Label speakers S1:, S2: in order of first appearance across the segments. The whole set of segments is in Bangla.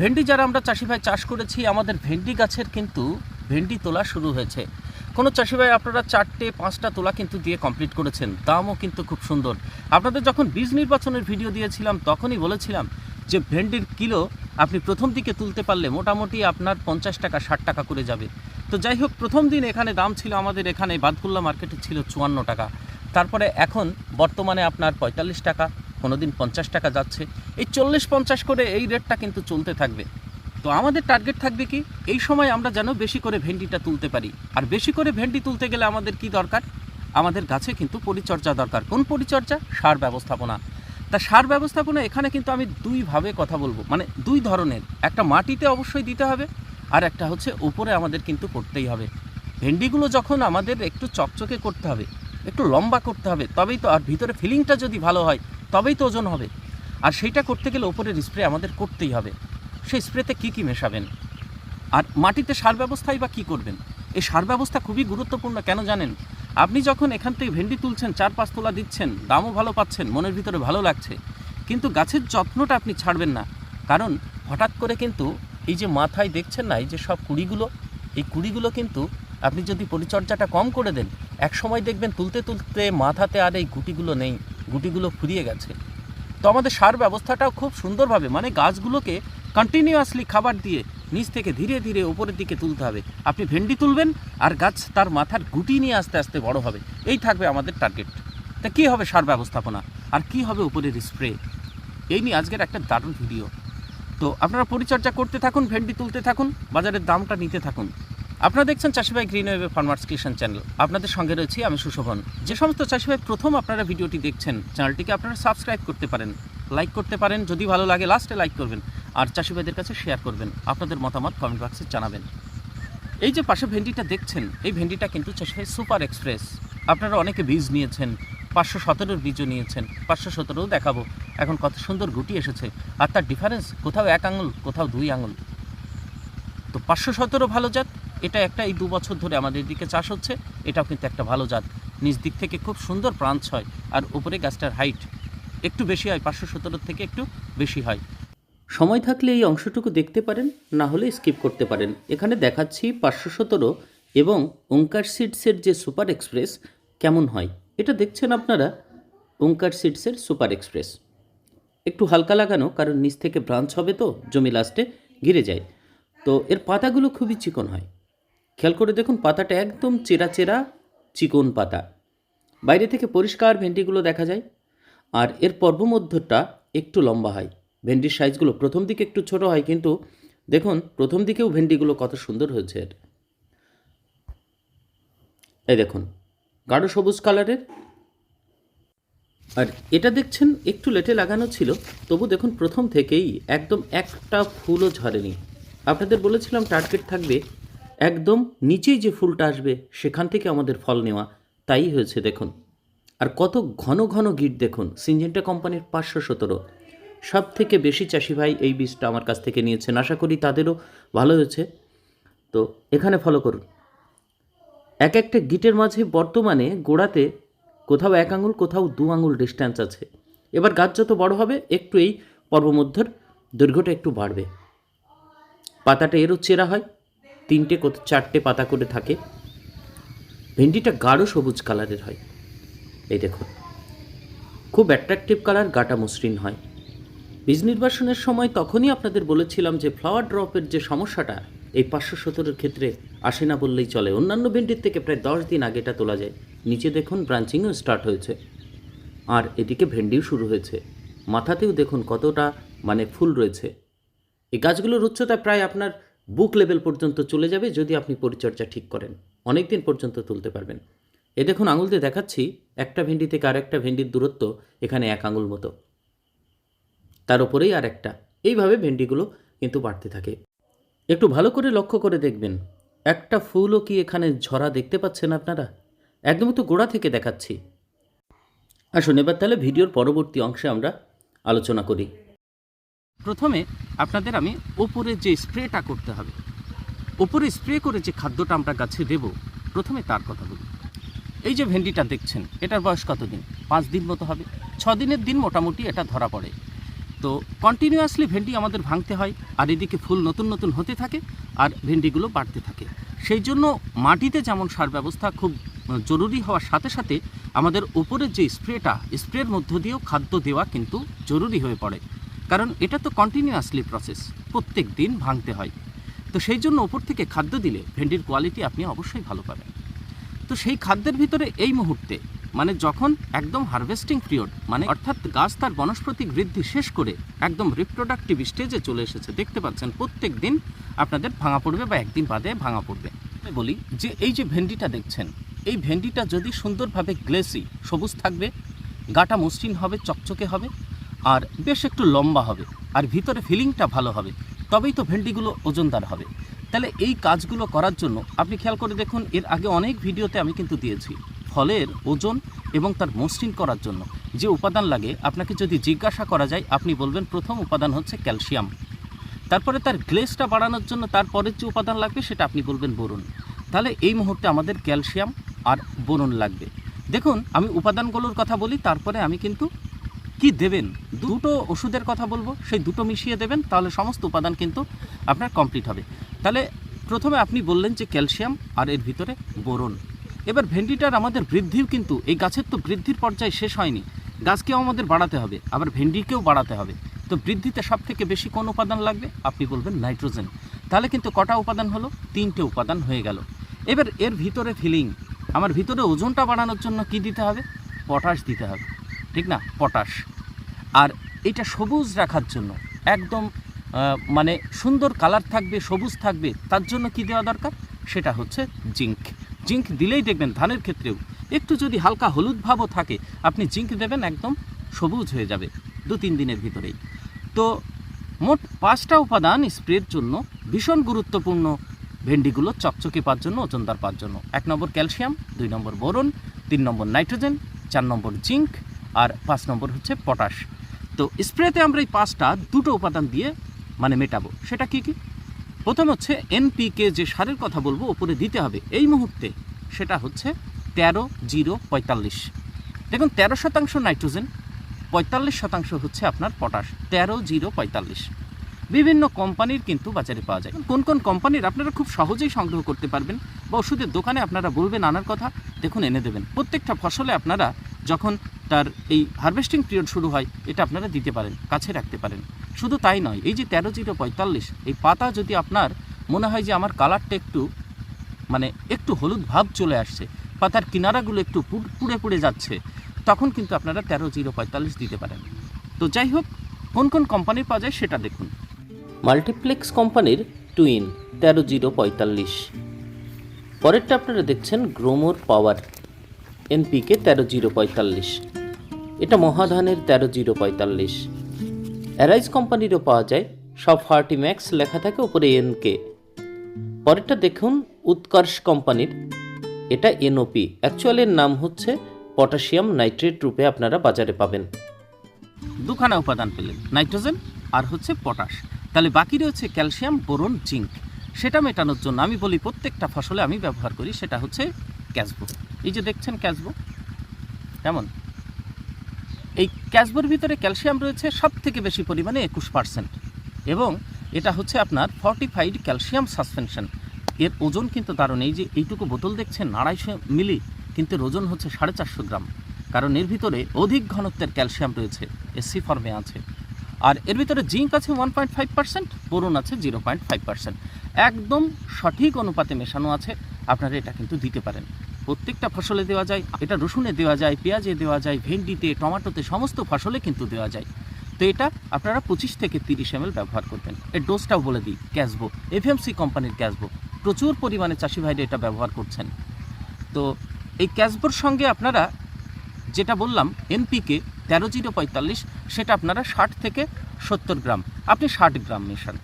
S1: ভেন্ডি যারা আমরা চাষি ভাই চাষ করেছি, আমাদের ভেন্ডি গাছের কিন্তু ভেন্ডি তোলা শুরু হয়েছে। কোনো চাষি ভাই আপনারা চারটে, পাঁচটা তোলা কিন্তু দিয়ে কমপ্লিট করেছেন। দামও কিন্তু খুব সুন্দর। আপনাদের যখন বীজ নির্বাচনের ভিডিও দিয়েছিলাম, তখনই বলেছিলাম যে ভেন্ডির কিলো আপনি প্রথম দিকে তুলতে পারলে মোটামুটি আপনার পঞ্চাশ টাকা, ষাট টাকা করে যাবে। তো যাই হোক, প্রথম দিন এখানে দাম ছিল আমাদের এখানে বাদকুল্লা মার্কেটে ছিল চুয়ান্ন টাকা। তারপরে এখন বর্তমানে আপনার পঁয়তাল্লিশ টাকা। কোনো দিন পঞ্চাশ টাকা যাচ্ছে। এই চল্লিশ পঞ্চাশ করে এই রেটটা কিন্তু চলতে থাকবে। তো আমাদের টার্গেট থাকবে কি, এই সময় আমরা যেন বেশি করে ভেন্ডিটা তুলতে পারি। আর বেশি করে ভেন্ডি তুলতে গেলে আমাদের কি দরকার? আমাদের গাছে কিন্তু পরিচর্যা দরকার। কোন পরিচর্যা? সার ব্যবস্থাপনা। তা সার ব্যবস্থাপনা এখানে কিন্তু আমি দুইভাবে কথা বলব। মানে দুই ধরনের। একটা মাটিতে অবশ্যই দিতে হবে, আর একটা হচ্ছে উপরে আমাদের কিন্তু করতেই হবে। ভেন্ডিগুলো যখন আমাদের একটু চকচকে করতে হবে, একটু লম্বা করতে হবে, তবেই তো আর ভিতরে ফিলিংটা যদি ভালো হয় তবেই তো ওজন হবে। আর সেইটা করতে গেলে ওপরের স্প্রে আমাদের করতেই হবে। সেই স্প্রেতে কী কী মেশাবেন? আর মাটিতে সার ব্যবস্থাই বা কী করবেন? এই সার ব্যবস্থা খুবই গুরুত্বপূর্ণ, কেন জানেন? আপনি যখন এখান থেকে ভেন্ডি তুলছেন, চার পাঁচ তোলা দিচ্ছেন, দামও ভালো পাচ্ছেন, মনের ভিতরে ভালো লাগছে। কিন্তু গাছের যত্নটা আপনি ছাড়বেন না। কারণ হঠাৎ করে কিন্তু এই যে মাথায় দেখছেন না, এই যে সব কুড়িগুলো, এই কুড়িগুলো কিন্তু আপনি যদি পরিচর্যাটা কম করে দেন, এক সময় দেখবেন তুলতে তুলতে মাথাতে আর এই গুটিগুলো নেই। গুটিগুলো ফুরিয়ে গেছে। তো আমাদের সার ব্যবস্থাটাও খুব সুন্দরভাবে মানে গাছগুলোকে কন্টিনিউয়াসলি খাবার দিয়ে নিচ থেকে ধীরে ধীরে উপরের দিকে তুলতে হবে। আপনি ভেন্ডি তুলবেন আর গাছ তার মাথার গুটি নিয়ে আস্তে আস্তে বড় হবে। এই থাকবে আমাদের টার্গেট তা কী হবে সার ব্যবস্থাপনা? আর কি হবে উপরের স্প্রে এই নিয়ে আজকের একটা দারুণ ভিডিও তো আপনারা পরিচর্যা করতে থাকুন, ভেন্ডি তুলতে থাকুন, বাজারের দামটা নিতে থাকুন। আপনারা দেখছেন চাষিভাই গ্রিন ওয়েবে ফার্মার্স কিষান চ্যানেল আপনাদের সঙ্গে রয়েছি আমি সুশোভন। যে সমস্ত চাষিভাই প্রথম আপনারা ভিডিওটি দেখছেন, চ্যানেলটিকে আপনারা সাবস্ক্রাইব করতে পারেন, লাইক করতে পারেন, যদি ভালো লাগে লাস্টে লাইক করবেন, আর চাষিভাইদের কাছে শেয়ার করবেন, আপনাদের মতামত কমেন্ট বক্সে জানাবেন। এই যে পাশে ভেন্ডিটা দেখছেন, এই ভেন্ডিটা কিন্তু চাষিভাই সুপার এক্সপ্রেস আপনারা অনেকে বীজ নিয়েছেন, পাঁচশো সতেরোর বীজও নিয়েছেন, পাঁচশো সতেরোও দেখাবো। এখন কত সুন্দর গুটি এসেছে, আর তার ডিফারেন্স কোথাও এক আঙুল, কোথাও দুই আঙুল। তো পাঁচশো সতেরো ভালো জাত এটা একটা এই দু বছর ধরে আমাদের দিকে চাষ হচ্ছে, এটাও কিন্তু একটা ভালো জাত। নিচ দিক থেকে খুব সুন্দর প্রাঞ্চ হয়, আর উপরে গাছটার হাইট একটু বেশি হয়, পাঁচশো সতেরোর থেকে একটু বেশি হয়। সময় থাকলে এই অংশটুকু দেখতে পারেন, না হলে স্কিপ করতে পারেন। এখানে দেখাচ্ছি পাঁচশো সতেরো এবং ওঙ্কার সিডসের যে সুপার এক্সপ্রেস কেমন হয়। এটা দেখছেন আপনারা? ওঙ্কার সিডসের সুপার এক্সপ্রেস। একটু হালকা লাগানো, কারণ নিচ থেকে ব্রাঞ্চ হবে তো, জমি লাস্টে ঘিরে যায়। তো এর পাতাগুলো খুবই চিকন হয়। খেয়াল করে দেখুন, পাতাটা একদম চেরা চেরা চিকন পাতা। বাইরে থেকে পরিষ্কার ভেন্ডিগুলো দেখা যায়। আর এর পর্বমধ্যটা একটু লম্বা হয়। ভেন্ডির সাইজগুলো প্রথম দিকে একটু ছোট হয়, কিন্তু দেখুন, প্রথম দিকেও ভেন্ডিগুলো কত সুন্দর হয়েছে এর। এই দেখুন, গাঢ় সবুজ কালারের। আর এটা দেখছেন, একটু লেটে লাগানো ছিল, তবু দেখুন, প্রথম থেকেই একদম একটা ফুলও ঝরেনি। আপনাদের বলেছিলাম টার্গেট থাকবে একদম নিচেই যে ফুলটা আসবে, সেখান থেকে আমাদের ফল নেওয়া। তাই হয়েছে, দেখুন। আর কত ঘন ঘন গিট, দেখুন। সিনজেন্টা কোম্পানির পাঁচশো সতেরো। সব থেকে বেশি চাষি ভাই এই বীজটা আমার কাছ থেকে নিয়েছেন। আশা করি তাদেরও ভালো হয়েছে। তো এখানে ফলো করুন। এক একটা গিটের মাঝে বর্তমানে গোড়াতে কোথাও এক আঙুল, কোথাও দু আঙুল ডিস্ট্যান্স আছে। এবার গাছ যত বড় হবে, একটু এই পর্বমধ্যের দৈর্ঘ্যটা একটু বাড়বে। পাতাটা এরও চেরা হয়। তিনটে চারটে পাতা করে থাকে। ভেন্ডিটা গাঢ় সবুজ কালারের হয়। এই দেখুন, খুব অ্যাট্রাকটিভ কালার গাটা মসৃণ হয়। বীজ নির্বাসনের সময় তখনই আপনাদের বলেছিলাম যে ফ্লাওয়ার ড্রপের যে সমস্যাটা, এই পাঁচশো সতেরোর ক্ষেত্রে আসে না বললেই চলে। অন্যান্য ভেন্ডির থেকে প্রায় দশ দিন আগে এটা তোলা যায়। নিচে দেখুন ব্রাঞ্চিংও স্টার্ট হয়েছে। আর এদিকে ভেন্ডিও শুরু হয়েছে। মাথাতেও দেখুন কতটা মানে ফুল রয়েছে। এই গাছগুলোর উচ্চতা প্রায় আপনার বুক লেভেল পর্যন্ত চলে যাবে যদি আপনি পরিচর্যা ঠিক করেন। অনেক দিন পর্যন্ত তুলতে পারবেন। এ দেখুন, আঙুল দিয়ে দেখাচ্ছি, একটা ভেন্ডি থেকে আরেকটা ভেন্ডির দূরত্ব এখানে এক আঙুল মতো। তার উপরেই আর একটা এইভাবে ভেন্ডিগুলো কিন্তু বাড়তে থাকে। একটু ভালো করে লক্ষ্য করে দেখবেন। একটা ফুলও কি এখানে ঝরা দেখতে পাচ্ছেন আপনারা? একদম তো গোড়া থেকে দেখাচ্ছি। আসুন, এবার তাহলে ভিডিওর পরবর্তী অংশে আমরা আলোচনা করি। প্রথমে আপনাদের আমি ওপরে যে স্প্রেটা করতে হবে ওপরে স্প্রে করে যে খাদ্যটা আমরা গাছে দেব, প্রথমে তার কথা বলি। এই যে ভেন্ডিটা দেখছেন, এটার বয়স কত দিন পাঁচ দিন মতো হবে। ছ দিনের দিন মোটামুটি এটা ধরা পড়ে। তো কন্টিনিউয়াসলি ভেন্ডি আমাদের ভাঙতে হয়, আর এদিকে ফুল নতুন নতুন হতে থাকে, আর ভেন্ডিগুলো বাড়তে থাকে। সেই জন্য মাটিতে যেমন সার ব্যবস্থা খুব জরুরি হওয়ার সাথে সাথে আমাদের উপরের যে স্প্রেটা, স্প্রের মধ্য দিয়েও খাদ্য দেওয়া কিন্তু জরুরি হয়ে পড়ে। কারণ এটা তো কন্টিনিউয়াসলি প্রসেস প্রত্যেক দিন ভাঙতে হয়। তো সেই জন্য ওপর থেকে খাদ্য দিলে ভেন্ডির কোয়ালিটি আপনি অবশ্যই ভালো পাবেন। তো সেই খাদ্যের ভিতরে এই মুহূর্তে মানে যখন একদম হারভেস্টিং পিরিয়ড মানে অর্থাৎ গাছ তার বনস্পতিক বৃদ্ধি শেষ করে একদম রিপ্রোডাক্টিভ স্টেজে চলে এসেছে, দেখতে পাচ্ছেন প্রত্যেক দিন আপনাদের ভাঙা পড়বে বা একদিন বাদে ভাঙা পড়বে। আমি বলি যে এই যে ভেন্ডিটা দেখছেন, এই ভেন্ডিটা যদি সুন্দরভাবে গ্লেসি সবুজ থাকবে, গাটা মসৃণ হবে, চকচকে হবে আর বেশ একটু লম্বা হবে, আর ভিতরে ফিলিংটা ভালো হবে, তবেই তো ভেন্ডিগুলো ওজনদার হবে। তাহলে এই কাজগুলো করার জন্য আপনি খেয়াল করে দেখুন, এর আগে অনেক ভিডিওতে আমি কিন্তু দিয়েছি ফলের ওজন এবং তার মসৃণ করার জন্য। যে উপাদান লাগে, আপনাকে যদি জিজ্ঞাসা করা যায়, আপনি বলবেন প্রথম উপাদান হচ্ছে ক্যালসিয়াম। তারপরে তার গ্লেসটা বাড়ানোর জন্য তারপরের যে উপাদান লাগবে, সেটা আপনি বলবেন বোরন। তাহলে এই মুহূর্তে আমাদের ক্যালসিয়াম আর বোরন লাগবে। দেখুন, আমি উপাদানগুলোর কথা বলি, তারপরে আমি কিন্তু কি দেবেন? দুটো ওষুধের কথা বলব, সেই দুটো মিশিয়ে দেবেন, তাহলে সমস্ত উপাদান কিন্তু আপনার কমপ্লিট হবে। তাহলে প্রথমে আপনি বললেন যে ক্যালসিয়াম আর এর ভিতরে বোরন। এবার ভেন্ডিটার আমাদের বৃদ্ধিও কিন্তু, এই গাছের তো বৃদ্ধির পর্যায়ে শেষ হয়নি। গাছকেও আমাদের বাড়াতে হবে, আবার ভেন্ডিকেও বাড়াতে হবে। তো বৃদ্ধিতে সব থেকে বেশি কোন উপাদান লাগবে? আপনি বলবেন নাইট্রোজেন। তাহলে কিন্তু কটা উপাদান হলো? তিনটে উপাদান হয়ে গেল। এবার এর ভিতরে ফিলিং। আমার ভিতরে ওজনটা বাড়ানোর জন্য কি দিতে হবে? পটাশ দিতে হবে। ঠিক না? পটাশ। আর এটা সবুজ রাখার জন্য, একদম মানে সুন্দর কালার থাকবে, সবুজ থাকবে, তার জন্য কি দেওয়া দরকার? সেটা হচ্ছে জিঙ্ক। জিঙ্ক দিলেই দেখবেন ধানের ক্ষেত্রেও একটু যদি হালকা হলুদ ভাবও থাকে, আপনি জিঙ্ক দেবেন একদম সবুজ হয়ে যাবে দু তিন দিনের ভিতরেই। তো মোট পাঁচটা উপাদান স্প্রের জন্য ভীষণ গুরুত্বপূর্ণ ভেন্ডিগুলো চকচকে পাওয়ার জন্য, ওজনদার পাওয়ার জন্য। এক নম্বর ক্যালসিয়াম, দুই নম্বর বোরন, তিন নম্বর নাইট্রোজেন, চার নম্বর জিঙ্ক আর পাঁচ নম্বর হচ্ছে পটাশ। তো স্প্রেতে আমরা এই পাঁচটা দুটো উপাদান দিয়ে মানে মেটাবো। সেটা কি কি? প্রথম হচ্ছে এনপিকে যে সারের কথা বলব, ওপরে দিতে হবে। এই মুহূর্তে সেটা হচ্ছে তেরো জিরো পঁয়তাল্লিশ। দেখুন, তেরো শতাংশ নাইট্রোজেন, পঁয়তাল্লিশ শতাংশ হচ্ছে আপনার পটাশ। তেরো জিরো পঁয়তাল্লিশ। বিভিন্ন কোম্পানির কিন্তু বাজারে পাওয়া যায়। কোন কোন কোম্পানির আপনারা খুব সহজেই সংগ্রহ করতে পারবেন বা ওষুধের দোকানে আপনারা বলবেন আনার কথা, দেখুন, এনে দেবেন। প্রত্যেকটা ফসলে আপনারা যখন তার এই হারভেস্টিং পিরিয়ড শুরু হয়, এটা আপনারা দিতে পারেন, কাছে রাখতে পারেন। শুধু তাই নয়, এই যে তেরো জিরো পঁয়তাল্লিশ, এই পাতা যদি আপনার মনে হয় যে আমার কালারটা একটু মানে একটু হলুদ ভাব চলে আসছে, পাতার কিনারাগুলো একটু পুড়- পুড়ে যাচ্ছে, তখন কিন্তু আপনারা তেরো জিরো পঁয়তাল্লিশ দিতে পারেন। তো যাই হোক, কোন কোন কোম্পানির পাওয়া যায় সেটা দেখুন। মাল্টিপ্লেক্স কোম্পানির টুইন তেরো জিরো পঁয়তাল্লিশ। পরেরটা আপনারা দেখছেন গ্রোমোর পাওয়ার এনপিকে তেরো জিরো পঁয়তাল্লিশ। এটা মহাধানের তেরো জিরো পঁয়তাল্লিশ। অ্যারাইজ কোম্পানিরও পাওয়া যায়। সব ফার্টি ম্যাক্স লেখা থাকে উপরে এনকে পরেরটা দেখুন, উৎকর্ষ কোম্পানির। এটা এনওপি অ্যাকচুয়ালি এর নাম হচ্ছে পটাশিয়াম নাইট্রেট রূপে আপনারা বাজারে পাবেন। দুখানা উপাদান পেলেন, নাইট্রোজেন আর হচ্ছে পটাশ। তাহলে বাকি রয়েছে ক্যালসিয়াম, বোরন, জিঙ্ক। সেটা মেটানোর জন্য আমি বলি প্রত্যেকটা ফসলে আমি ব্যবহার করি, সেটা হচ্ছে ক্যাসবো এই যে দেখছেন ক্যাসবো কেমন? এই ক্যাসবোর ভিতরে ক্যালসিয়াম রয়েছে সব থেকে বেশি পরিমাণে একুশ পার্সেন্ট। এবং এটা হচ্ছে আপনার ফর্টিফাইড ক্যালসিয়াম সাসপেনশন এর ওজন কিন্তু দারুণ। এই যে এইটুকু বোতল দেখছেন, আড়াইশো মিলি, কিন্তু ওজন হচ্ছে সাড়ে চারশো গ্রাম। কারণ এর ভিতরে অধিক ঘনত্বের ক্যালসিয়াম রয়েছে, এসি ফর্মে আছে। আর এর ভিতরে জিঙ্ক আছে one point five percent, boron আছে জিরো পয়েন্ট ফাইভ পার্সেন্ট। একদম সঠিক অনুপাতে মেশানো আছে, আপনারা এটা কিন্তু দিতে পারেন। প্রত্যেকটা ফসলে দেওয়া যায়, এটা রসুনে দেওয়া যায়, পেঁয়াজে দেওয়া যায়, ভেন্ডিতে, টমেটোতে, সমস্ত ফসলে কিন্তু দেওয়া যায়। তো এটা আপনারা পঁচিশ থেকে তিরিশ এম ব্যবহার করবেন। এর ডোজটাও বলে দিই ক্যাসবো এফএমসি কোম্পানির ক্যাসবো প্রচুর পরিমাণে চাষি ভাইরা এটা ব্যবহার করছেন। তো এই ক্যাসবোর সঙ্গে আপনারা যেটা বললাম এনপিকে তেরো জিরো পঁয়তাল্লিশ, সেটা আপনারা ষাট থেকে সত্তর গ্রাম, আপনি ষাট গ্রাম মেশান।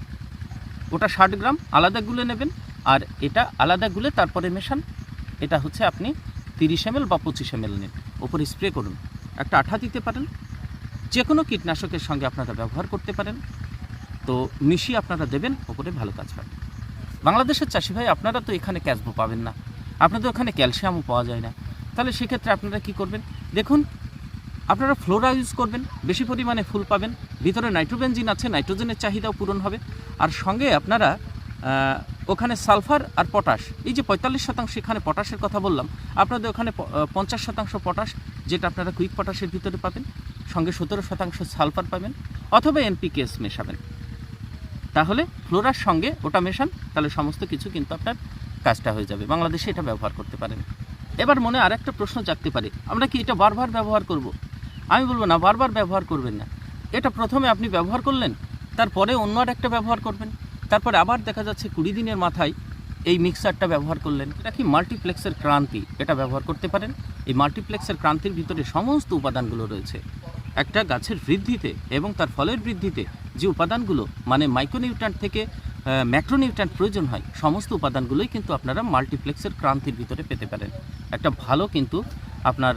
S1: ওটা ষাট গ্রাম আলাদা গুলে নেবেন, আর এটা আলাদা গুলে তারপরে মেশান। এটা হচ্ছে আপনি তিরিশ এম বা পঁচিশ এম নিন, ওপরে স্প্রে করুন। একটা আঠা দিতে পারেন যে কোনো কীটনাশকের সঙ্গে আপনারা ব্যবহার করতে পারেন। তো মিশিয়ে আপনারা দেবেন, ওপরে ভালো কাজ পাবেন বাংলাদেশের চাষি ভাই, আপনারা তো এখানে ক্যাশবো পাবেন না। আপনাদের ওখানে ক্যালসিয়ামও পাওয়া যায় না। তাহলে সেক্ষেত্রে আপনারা কি করবেন? দেখুন, আপনারা ফ্লোরা ইউজ করবেন, বেশি পরিমাণে ফুল পাবেন। ভিতরে নাইট্রোবেনজিন আছে, নাইট্রোজেনের চাহিদাও পূরণ হবে। আর সঙ্গে আপনারা ওখানে সালফার আর পটাশ। এই যে পঁয়তাল্লিশ শতাংশ এখানে পটাশের কথা বললাম, আপনাদের ওখানে পঞ্চাশ শতাংশ পটাশ, যেটা আপনারা কুইক পটাশের ভিতরে পাবেন, সঙ্গে সতেরো শতাংশ সালফার পাবেন, অথবা এনপিকেএস মেশাবেন। তাহলে ফ্লোরার সঙ্গে ওটা মেশান, তাহলে সমস্ত কিছু কিন্তু আপনার কাজটা হয়ে যাবে। বাংলাদেশে এটা ব্যবহার করতে পারেন। এবার মনে আর একটা প্রশ্ন জাগতে পারে, আমরা কি এটা বারবার ব্যবহার করব? আমি বলব না, বারবার ব্যবহার করবেন না। এটা প্রথমে আপনি ব্যবহার করলেন, তারপরে অন্য আর একটা ব্যবহার করবেন। তারপরে আবার দেখা যাচ্ছে কুড়ি দিনের মাথায় এই মিক্সারটা ব্যবহার করলেন। এটা কি মাল্টিপ্লেক্সের ক্রান্তি? এটা ব্যবহার করতে পারেন। এই মাল্টিপ্লেক্সের ক্রান্তির ভিতরে সমস্ত উপাদানগুলো রয়েছে। একটা গাছের বৃদ্ধিতে এবং তার ফলের বৃদ্ধিতে যে উপাদানগুলো মানে মাইক্রোনিউট্রান্ট থেকে ম্যাক্রোনিউট্রান্ট প্রয়োজন হয়, সমস্ত উপাদানগুলোই কিন্তু আপনারা মাল্টিপ্লেক্সের ক্রান্তির ভিতরে পেতে পারেন। একটা ভালো কিন্তু আপনার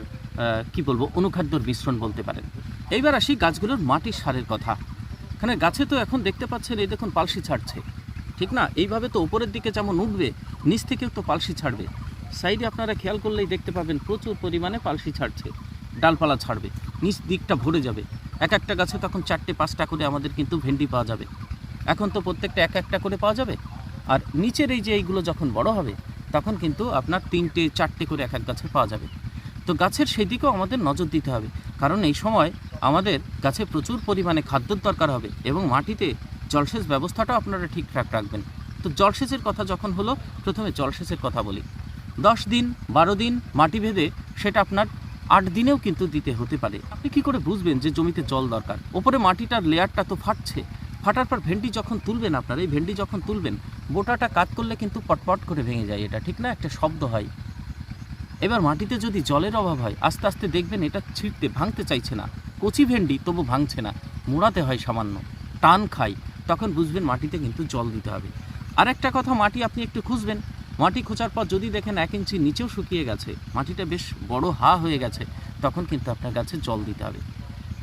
S1: কি বলব, অনুখাদ্যর মিশ্রণ বলতে পারেন। এইবার আসি গাছগুলোর মাটির সারের কথা। এখানে গাছে তো এখন দেখতে পাচ্ছেন, এই দেখুন পালসি ছাড়ছে। ঠিক না? এইভাবে তো উপরের দিকে যেমন উঠবে, নিচ থেকেও তো পালসি ছাড়বে। সাইডে আপনারা খেয়াল করলেই দেখতে পাবেন প্রচুর পরিমাণে পালসি ছাড়ছে, ডালপালা ছাড়বে, নিচ দিকটা ভরে যাবে। এক একটা গাছে তখন চারটে, পাঁচটা করে আমাদের কিন্তু ভেন্ডি পাওয়া যাবে। এখন তো প্রত্যেকটা এক একটা করে পাওয়া যাবে। আর নিচের এই যে এইগুলো যখন বড় হবে, তখন কিন্তু আপনার তিনটে, চারটে করে এক এক গাছে পাওয়া যাবে। তো গাছের সেই দিকেও আমাদের নজর দিতে হবে। কারণ এই সময় আমাদের গাছে প্রচুর পরিমাণে খাদ্যর দরকার হবে এবং মাটিতে জলসেচ ব্যবস্থাটাও আপনারা ঠিকঠাক রাখবেন। তো জলসেচের কথা যখন হলো, প্রথমে জলসেচের কথা বলি। দশ দিন, বারো দিন মাটি ভেদে সেটা আপনার আট দিনেও কিন্তু দিতে হতে পারে। আপনি কি করে বুঝবেন যে জমিতে জল দরকার? ওপরে মাটিটার লেয়ারটা তো ফাটছে। ফাটার পর ভেন্ডি যখন তুলবেন আপনার, এই ভেন্ডি যখন তুলবেন বোটাটা কাত করলে কিন্তু পটপট করে ভেঙে যায়। এটা ঠিক না? একটা শব্দ হয়। এবার মাটিতে যদি জলের অভাব হয়, আস্তে আস্তে দেখবেন এটা ছিঁড়তে ভাঙতে চাইছে না। কচি ভেন্ডি তবু ভাঙছে না, মোড়াতে হয় সামান্য। টান খাই, তখন বুঝবেন মাটিতে কিন্তু জল দিতে হবে। আর একটা কথা, মাটি আপনি একটু খুঁজবেন। মাটি খোঁচার পর যদি দেখেন এক ইঞ্চি নিচেও শুকিয়ে গেছে, মাটিটা বেশ বড় হা হয়ে গেছে, তখন কিন্তু আপনার গাছে জল দিতে হবে।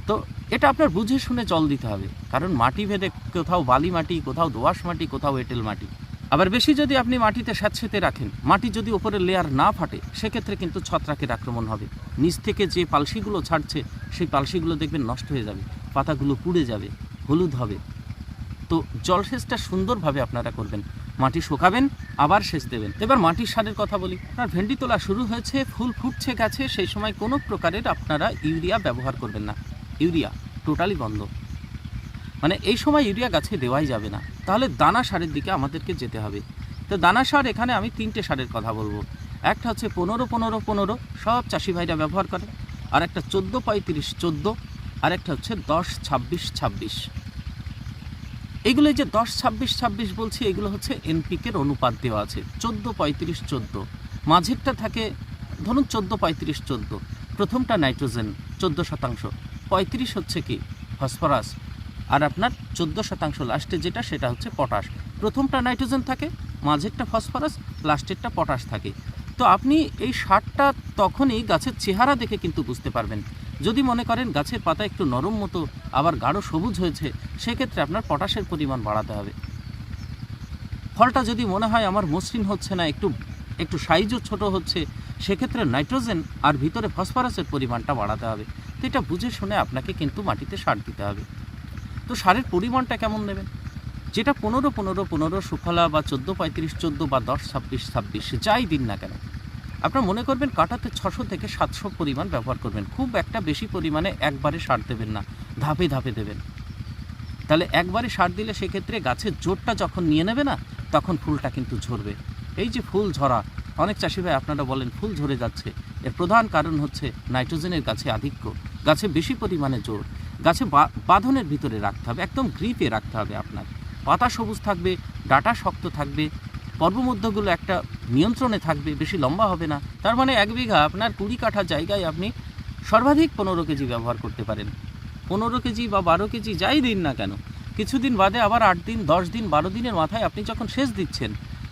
S1: তো এটা আপনার বুঝে শুনে জল দিতে হবে। কারণ মাটি ভেদে কোথাও বালি মাটি, কোথাও দোআঁশ মাটি, কোথাও এঁটেল মাটি। আবার বেশি যদি আপনি মাটিতে স্যাঁতসেঁতে রাখেন, মাটি যদি ওপরের লেয়ার না ফাটে, সেক্ষেত্রে কিন্তু ছত্রাকের আক্রমণ হবে। নিচ থেকে যে পালসিগুলো ছাড়ছে, সেই পালসিগুলো দেখবেন নষ্ট হয়ে যাবে, পাতাগুলো পুড়ে যাবে, হলুদ হবে। তো জলসেচটা সুন্দরভাবে আপনারা করবেন। মাটি শুকাবেন, আবার সেচ দেবেন। এবার মাটির সারের কথা বলি। আপনার ভেন্ডি তোলা শুরু হয়েছে, ফুল ফুটছে গাছে, সেই সময় কোনো প্রকারের আপনারা ইউরিয়া ব্যবহার করবেন না। ইউরিয়া টোটালি বন্ধ। মানে এই সময় ইউরিয়া গাছে দেওয়াই যাবে না। তাহলে দানা সারের দিকে আমাদেরকে যেতে হবে। তো দানা সার এখানে আমি তিনটে সারের কথা বলব। একটা হচ্ছে পনেরো পনেরো পনেরো, সব চাষি ভাইরা ব্যবহার করে। আর একটা চোদ্দ পঁয়ত্রিশ চোদ্দ, আর একটা হচ্ছে দশ ছাব্বিশ ছাব্বিশ। এগুলো যে দশ ছাব্বিশ ছাব্বিশ বলছি, এগুলো হচ্ছে এনপিকের অনুপাত দেওয়া আছে। চোদ্দ পঁয়ত্রিশ চোদ্দ। মাঝেরটা থাকে, ধরুন চোদ্দ পঁয়ত্রিশ চোদ্দ। প্রথমটা নাইট্রোজেন, চোদ্দ শতাংশ। পঁয়ত্রিশ হচ্ছে কি? ফসফরাস। আর আপনার চোদ্দ শতাংশ লাস্টে যেটা, সেটা হচ্ছে পটাশ। প্রথমটা নাইট্রোজেন থাকে, মাঝেরটা ফসফরাস, লাস্টেরটা পটাশ থাকে। তো আপনি এই সারটা তখনই গাছের চেহারা দেখে কিন্তু বুঝতে পারবেন। যদি মনে করেন গাছের পাতা একটু নরম মতো, আবার গাঢ় সবুজ হয়েছে, সেক্ষেত্রে আপনার পটাশের পরিমাণ বাড়াতে হবে। ফলটা যদি মনে হয় আমার মসৃণ হচ্ছে না, একটু একটু সাইজও ছোট হচ্ছে, সেক্ষেত্রে নাইট্রোজেন আর ভিতরে ফসফরাসের পরিমাণটা বাড়াতে হবে। তো এটা বুঝে শুনে আপনাকে কিন্তু মাটিতে সার দিতে হবে। তো সারের পরিমাণটা কেমন নেবেন? যেটা পনেরো পনেরো পনেরো, সুফলা বা চোদ্দ পঁয়ত্রিশ, চোদ্দ বা দশ, ছাব্বিশ ছাব্বিশ, যাই দিন না কেন। আপনার মনে করবেন কাটাতে ছশো থেকে সাতশো পরিমাণ ব্যবহার করবেন। খুব একটা বেশি পরিমাণে একবারে সার দেবেন না, ধাপে ধাপে দেবেন। তাহলে একবারে সার দিলে সেক্ষেত্রে গাছের জোরটা যখন নিয়ে নেবে না, তখন ফুলটা কিন্তু ঝরবে। এই যে ফুল ঝরা, অনেক চাষি ভাই আপনারা বলেন ফুল ঝরে যাচ্ছে। এর প্রধান কারণ হচ্ছে নাইট্রোজেনের গাছে আধিক্য, গাছে বেশি পরিমাণে জোর। গাছে বাঁধনের ভিতরে রাখতে হবে, একদম গ্রিপে রাখতে হবে আপনার। পাতা সবুজ থাকবে, ডাটা শক্ত থাকবে, পর্বমধ্যগুলো একটা নিয়ন্ত্রণে থাকবে, বেশি লম্বা হবে না। তার মানে এক বিঘা আপনার কুড়ি কাঠা জায়গায় আপনি সর্বাধিক পনেরো কেজি ব্যবহার করতে পারেন। পনেরো কেজি বা বারো কেজি যাই দিন না কেন, কিছুদিন বাদে আবার আট দিন, দশ দিন, বারো দিনের মাথায় আপনি যখন শেষ দিচ্ছেন,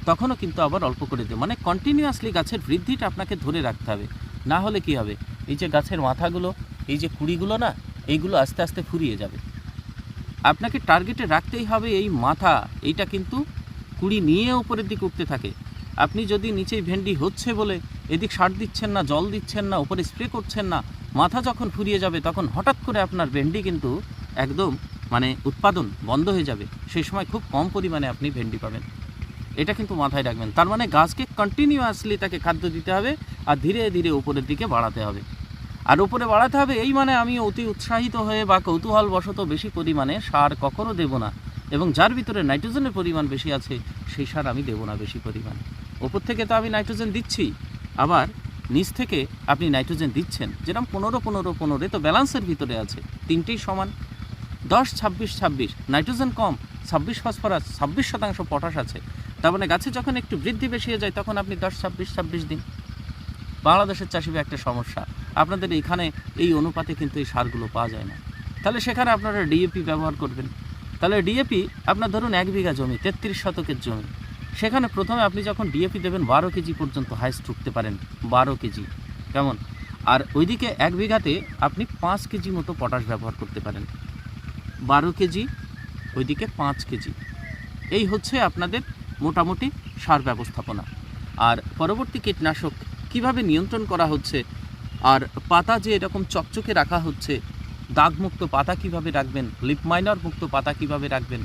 S1: তখনও কিন্তু আবার অল্প করে দেবে মানে কন্টিনিউয়াসলি গাছের বৃদ্ধিটা আপনাকে ধরে রাখতে হবে। না হলে কি হবে? এই যে গাছের মাথাগুলো, এই যে কুড়িগুলো না এইগুলো আস্তে আস্তে ফুরিয়ে যাবে। আপনাকে টার্গেটে রাখতেই হবে এই মাথা। এইটা কিন্তু কুড়ি নিয়ে উপরের দিকে উঠতে থাকে। আপনি যদি নিচেই ভেন্ডি হচ্ছে বলে এদিক সার দিচ্ছেন না, জল দিচ্ছেন না, উপরে স্প্রে করছেন না, মাথা যখন ফুরিয়ে যাবে তখন হঠাৎ করে আপনার ভেন্ডি কিন্তু একদম মানে উৎপাদন বন্ধ হয়ে যাবে। সেই সময় খুব কম পরিমাণে আপনি ভেন্ডি পাবেন। এটা কিন্তু মাথায় রাখবেন। তার মানে গাছকে কন্টিনিউয়াসলি তাকে খাদ্য দিতে হবে আর ধীরে ধীরে উপরের দিকে বাড়াতে হবে। আর উপরে বাড়াতে হবে, এই মানে আমি অতি উৎসাহিত হয়ে বা কৌতূহল বশত বেশি পরিমাণে সার কখনো দেব না এবং যার ভিতরে নাইট্রোজেনের পরিমাণ বেশি আছে, সেই সার আমি দেবো না বেশি পরিমাণে। ওপর থেকে তো আমি নাইট্রোজেন দিচ্ছি, আবার নিচ থেকে আপনি নাইট্রোজেন দিচ্ছেন, যেরকম পনেরো পনেরো পনেরো তো ব্যালান্সের ভিতরে আছে, তিনটেই সমান। দশ, ছাব্বিশ ছাব্বিশ, নাইট্রোজেন কম, ছাব্বিশ ফসফরাস, ছাব্বিশ শতাংশ পটাশ আছে। তার মানে গাছে যখন একটু বৃদ্ধি বেশি হয়ে যায়, তখন আপনি দশ, ছাব্বিশ ছাব্বিশ দিন। বাংলাদেশের চাষিবে একটা সমস্যা। আপনাদের এখানে এই অনুপাতে কিন্তু এই সারগুলো পাওয়া যায় না। তাহলে সেখানে আপনারা ডিএপি ব্যবহার করবেন। তাহলে ডিএপি আপনার ধরুন এক বিঘা জমি, তেত্রিশ শতকের জমি। সেখানে প্রথমে আপনি যখন ডিএপি দেবেন, বারো কেজি পর্যন্ত হাইস্ট উঠতে পারেন, বারো কেজি। কেমন? আর ওইদিকে এক বিঘাতে আপনি পাঁচ কেজি মতো পটাশ ব্যবহার করতে পারেন। বারো কেজি, ওইদিকে পাঁচ কেজি। এই হচ্ছে আপনাদের মোটামুটি সার ব্যবস্থাপনা। আর পরবর্তী কীটনাশক কীভাবে নিয়ন্ত্রণ করা হচ্ছে আর পাতা যে এরকম চকচকে রাখা হচ্ছে, দাগমুক্ত পাতা কীভাবে রাখবেন লিপ মাইনর মুক্ত পাতা কীভাবে রাখবেন?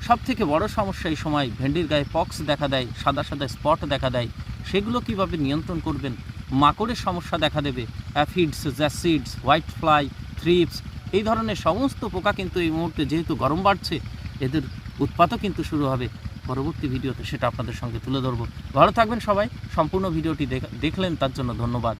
S1: সব থেকে বড় সমস্যা এই সময় ভেন্ডির গায়ে পক্স দেখা দেয়, সাদা সাদা স্পট দেখা দেয়, সেগুলো কীভাবে নিয়ন্ত্রণ করবেন? মাকড়ের সমস্যা দেখা দেবে aphids jassids white fly thrips এই ধরনের সমস্ত পোকা কিন্তু এই মুহূর্তে যেহেতু গরম বাড়ছে, এদের উৎপাতও কিন্তু শুরু হবে। পরবর্তী ভিডিওতে সেটা আপনাদের সঙ্গে তুলে ধরবো। ভালো থাকবেন সবাই, সম্পূর্ণ ভিডিওটি দেখ- দেখলেন, তার জন্য ধন্যবাদ।